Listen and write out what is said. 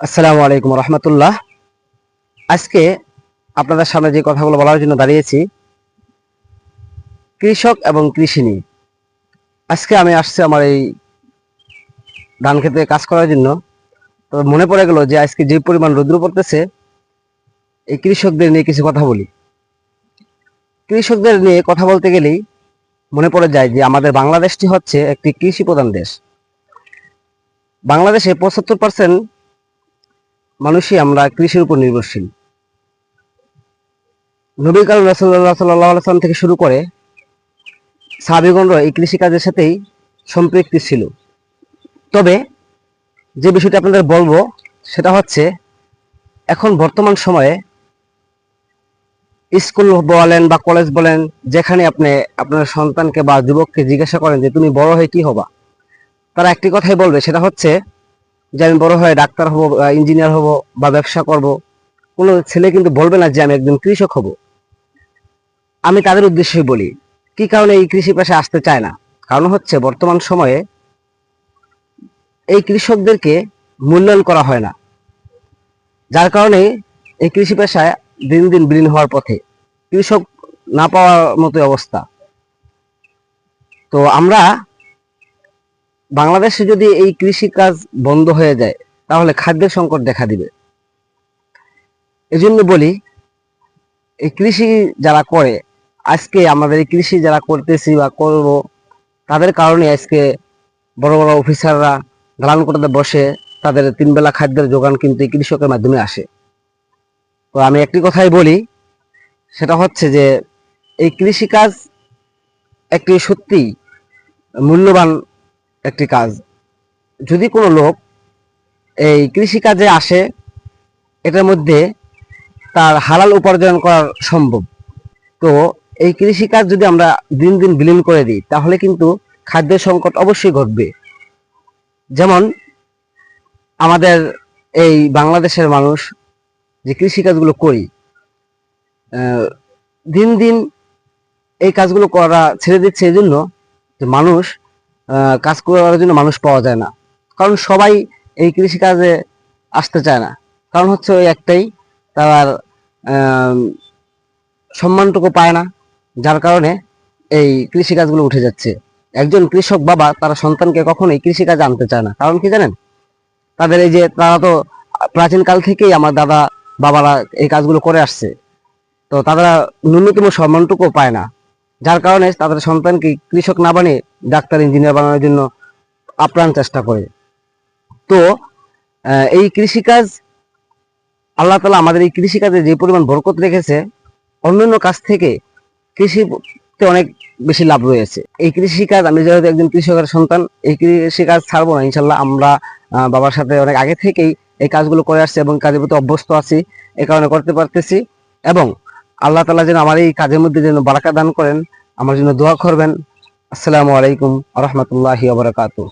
আসসালামু আলাইকুম রহমতুল্লাহ। আজকে আপনাদের সামনে যে কথাগুলো বলার জন্য দাঁড়িয়েছি, কৃষক এবং কৃষি নিয়ে আজকে আমি আসছি আমার এই ধান খেতে কাজ করার জন্য। তো মনে পড়ে গেল যে আজকে যে পরিমাণ রৌদ্র পড়তেছে, এই কৃষকদের নিয়ে কিছু কথা বলি। কৃষকদের নিয়ে কথা বলতে গেলেই মনে পড়ে যায় যে আমাদের বাংলাদেশটি হচ্ছে একটি কৃষি প্রধান দেশ। বাংলাদেশে পঁচাত্তর পার্সেন্ট মানুষই আমরা কৃষির উপর নির্ভরশীল। নবী কাল রাসুল্লাহ সাল্লাহ সাল্লাম থেকে শুরু করে সাহাবিগণরা এই কৃষিকাজের সাথেই সম্পৃক্তি ছিল। তবে যে বিষয়টি আপনাদের বলব, সেটা হচ্ছে এখন বর্তমান সময়ে স্কুল বলেন বা কলেজ বলেন, যেখানে আপনি আপনার সন্তানকে বা যুবককে জিজ্ঞাসা করেন যে, তুমি বড় হয়ে কি হবা? তারা একটি কথাই বলবে, সেটা হচ্ছে যে আমি বড় হয়ে ডাক্তার হব ইঞ্জিনিয়ার হব বা ব্যবসা করব, কোনো ছেলে কিন্তু বলবে না যে আমি একজন কৃষক হব। আমি তাদের উদ্দেশ্যে বলি, কি কারণে এই কৃষি পেশায় আসতে চায় না? কারণ হচ্ছে বর্তমান সময়ে এই কৃষকদেরকে মূল্যায়ন করা হয় না। যার কারণে এই কৃষি পেশায় দিন দিন বিলীন হওয়ার পথে কৃষক না পাওয়ার মতো অবস্থা। তো আমরা বাংলাদেশে যদি এই কৃষি কাজ বন্ধ হয়ে যায়, তাহলে খাদ্যের সংকট দেখা দিবে। এজন্য বলি, এই কৃষি যারা করে, আজকে আমাদের এই কৃষি যারা করতেছি বা করব, তাদের কারণে আজকে বড় বড় অফিসাররা দালান করতে বসে তাদের তিন বেলা খাদ্যের যোগান কিন্তু এই কৃষকের মাধ্যমে আসে। তো আমি একটি কথাই বলি, সেটা হচ্ছে যে, এই কৃষিকাজ একটি সত্যি মূল্যবান একটি কাজ। যদি কোনো লোক এই কৃষিকাজে আসে, এটার মধ্যে তার হালাল উপার্জন করা সম্ভব। তো এই কৃষিকাজ যদি আমরা দিন দিন বিলীন করে দিই, তাহলে কিন্তু খাদ্য সংকট অবশ্যই ঘটবে। যেমন আমাদের এই বাংলাদেশের মানুষ যে কৃষিকাজগুলো করি দিন দিন এই কাজগুলো করা ছেড়ে দিচ্ছে। এই জন্য যে মানুষ কাজ করার জন্য মানুষ পাওয়া যায় না। কারণ সবাই এই কৃষিকাজে আসতে চায় না। কারণ হচ্ছে ওই একটাই, তার সম্মানটুকু পায় না, যার কারণে এই কৃষিকাজগুলো উঠে যাচ্ছে। একজন কৃষক বাবা তার সন্তানকে কখনোই কৃষিকাজে আনতে চায় না। কারণ কি জানেন? তাদের এই যে, তারা তো প্রাচীন কাল থেকেই আমার দাদা, বাবারা এই কাজগুলো করে আসছে। তো তারা ন্যূনতম সম্মানটুকু পায় না। যার কারণে তাদের সন্তানকে কৃষক না বানিয়ে ডাক্তার, ইঞ্জিনিয়ার বানানোর জন্য আপ্রাণ চেষ্টা করে। তো এই কৃষিকাজ, আল্লাহ তালা আমাদের এই কৃষিকাজে যে পরিমাণ বরকত রেখেছে, অন্যান্য কাজ থেকে কৃষিতে অনেক বেশি লাভ রয়েছে। এই কৃষিকাজ, আমি যেহেতু একজন কৃষকের সন্তান, এই কৃষিকাজ ছাড়বো না ইনশাল্লাহ আমরা বাবার সাথে অনেক আগে থেকেই এই কাজগুলো করে আসছি এবং কাজের প্রতি অভ্যস্ত আছি এই কারণে করতে পারতেছি। এবং আল্লাহ তালা যেন আমার এই কাজের মধ্যে যেন বারাকা দান করেন, আমার জন্য দোয়া করবেন। আসসালামু আলাইকুম রহমতুল্লাহি আবরাকাতু